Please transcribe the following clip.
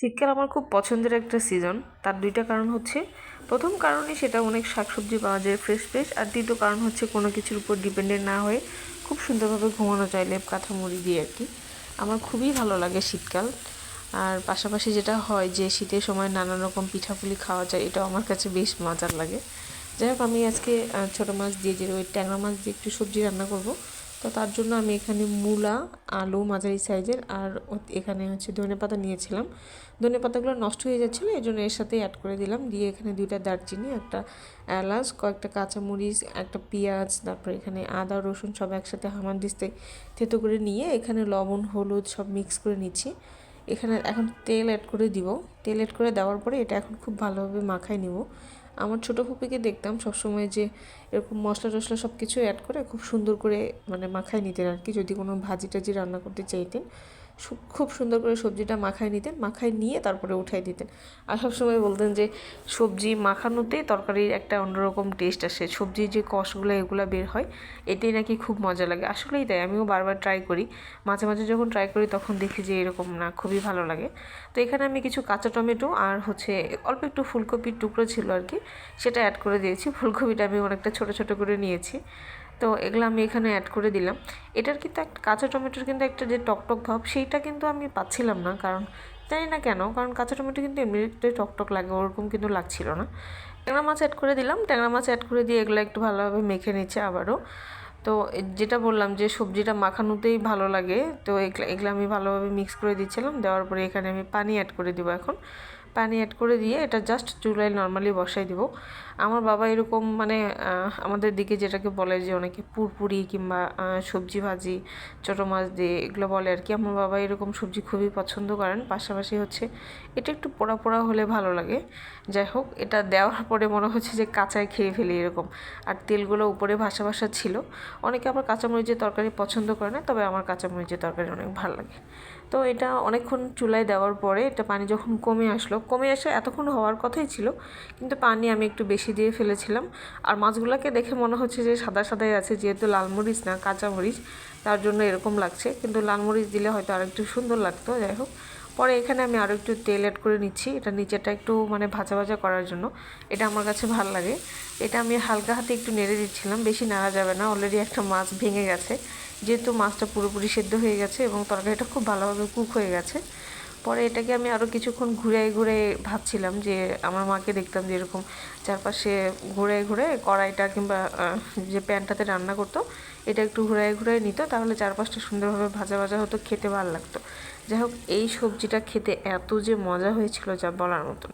শীতকাল আমার খুব পছন্দের একটা সিজন তার দুইটা কারণ হচ্ছে, প্রথম কারণে সেটা অনেক শাকসবজি পাওয়া যায় ফ্রেশ ফ্রেশ আর দ্বিতীয় কারণ হচ্ছে কোনো কিছুর উপর ডিপেন্ডেন্ট না হয়ে খুব সুন্দরভাবে ঘুমানো যায়, লেপ কাঁথা মুড়ি দিয়ে আর কি। আমার খুবই ভালো লাগে শীতকাল। আর পাশাপাশি যেটা হয় যে শীতের সময় নানান রকম পিঠাপুলি খাওয়া যায়, এটাও আমার কাছে বেশ মজার লাগে। যাই হোক, আমি আজকে ছোটো মাছ দিয়ে, যে ওই ট্যাংরা মাছ দিয়ে একটু সবজি রান্না করব। তো তার জন্য আমি এখানে মূলা, আলু মাঝারি সাইজের আর এখানে হচ্ছে ধনে পাতা নিয়েছিলাম। ধনে পাতাগুলো নষ্ট হয়ে যাচ্ছিল, এই জন্য এর সাথে অ্যাড করে দিলাম। দিয়ে এখানে দুইটা দারচিনি, একটা এলাচ, কয়েকটা কাঁচামরিচ, একটা পেঁয়াজ, তারপর এখানে আদা, রসুন সব একসাথে হামান দিস্তে থেতো করে নিয়ে এখানে লবণ, হলুদ সব মিক্স করে নিচ্ছি। এখানে এখন তেল অ্যাড করে দিব। তেল অ্যাড করে দেওয়ার পরে এটা এখন খুব ভালোভাবে মাখায় নিব। আমার ছোটো ফুপিকে দেখতাম সবসময় যে এরকম মশলা টশলা সব কিছু অ্যাড করে খুব সুন্দর করে মানে মাখায় নিতেন আর কি। যদি কোনো ভাজি টাজি রান্না করতে চাইতেন খুব সুন্দর করে সবজিটা মাখায় নিতেন, মাখায় নিয়ে তারপরে উঠাই দিতেন। আর সবসময় বলতেন যে, সবজি মাখানোতেই তরকারির একটা অন্যরকম টেস্ট আসে। সবজির যে কষগুলো, এগুলো বের হয়, এতেই নাকি খুব মজা লাগে। আসলেই তাই, আমিও বারবার ট্রাই করি। মাঝে মাঝে যখন ট্রাই করি, তখন দেখি যে এরকম না, খুবই ভালো লাগে। তো এখানে আমি কিছু কাঁচা টমেটো আর হচ্ছে অল্প একটু ফুলকপির টুকরো ছিল আর কি, সেটা অ্যাড করে দিয়েছি। ফুলকপিটা আমি অনেকটা ছোটো ছোটো করে নিয়েছি। তো এগুলো আমি এখানে অ্যাড করে দিলাম। এটার কিন্তু একটা, কাঁচা টমেটোর কিন্তু একটা যে টকটক ভাব, সেইটা কিন্তু আমি পাচ্ছিলাম না, কারণ জানি না কেন, কারণ কাঁচা টমেটো কিন্তু এমনিতে টকটক লাগে, ওরকম কিন্তু লাগছিল না। ট্যাংরা মাছ অ্যাড করে দিলাম, ট্যাংরা মাছ অ্যাড করে দিয়ে এগুলো একটু ভালোভাবে মেখে নিচ্ছে আবারও। তো যেটা বললাম যে সবজিটা মাখানোতেই ভালো লাগে, তো এগুলো আমি ভালোভাবে মিক্স করে দিচ্ছিলাম, দেওয়ার পরে এখানে আমি পানি অ্যাড করে দিব এখন। পানি অ্যাড করে দিয়ে এটা জাস্ট চুলায় নর্মালি বসাই দিব। আমার বাবা এরকম মানে আমাদের দিকে যেটাকে বলে যে অনেকে পুরপুরি কিংবা সবজি ভাজি, ছোটো মাছ দিয়ে এগুলো বলে আর কি। আমার বাবা এরকম সবজি খুবই পছন্দ করেন। পাশাপাশি হচ্ছে এটা একটু পোড়া পোড়া হলে ভালো লাগে। যাই হোক, এটা দেওয়ার পরে মনে হচ্ছে যে কাঁচায় খেয়ে ফেলি এরকম। আর তেলগুলো উপরে ভাসা ভাসা ছিল। অনেকে আমার কাঁচামরিচের তরকারি পছন্দ করে না, তবে আমার কাঁচামরিচের তরকারি অনেক ভালো লাগে। তো এটা অনেকক্ষণ চুলায় দেওয়ার পরে এটা পানি যখন কমে আসলো কমে আসে এতক্ষণ হওয়ার কথাই ছিল, কিন্তু পানি আমি একটু বেশি দিয়ে ফেলেছিলাম। আর মাছগুলোকে দেখে মনে হচ্ছে যে সাদা সাদাই আছে, যেহেতু লাল মরিচ না, কাঁচা মরিচ, তার জন্য এরকম লাগছে। কিন্তু লাল মরিচ দিলে হয়তো আর একটু সুন্দর লাগতো, যাই হোক। পরে এখানে আমি আরও একটু তেল অ্যাড করে নিচ্ছি, এটা নিচেটা একটু মানে ভাজা ভাজা করার জন্য। এটা আমার কাছে ভালো লাগে। এটা আমি হালকা হাতে একটু নেড়ে দিচ্ছিলাম, বেশি নাড়া যাবে না অলরেডি একটা মাছ ভেঙে গেছে। যেহেতু মাছটা পুরোপুরি সেদ্ধ হয়ে গেছে এবং তরকারিটা খুব ভালোভাবে কুক হয়ে গেছে। পরে এটাকে আমি আরও কিছুক্ষণ ঘুরে ঘুরে ভাবছিলাম যে আমার মাকে দেখতাম যে এরকম চারপাশে ঘুরে ঘুরে কড়াইটা কিংবা যে প্যানটাতে রান্না করতো, এটা একটু ঘুরে ঘুরে নিত, তাহলে চারপাশটা সুন্দরভাবে ভাজা ভাজা হতো, খেতে ভালো লাগতো। যাই হোক, এই সবজিটা খেতে এত যে মজা হয়েছিল যা বলার মতন।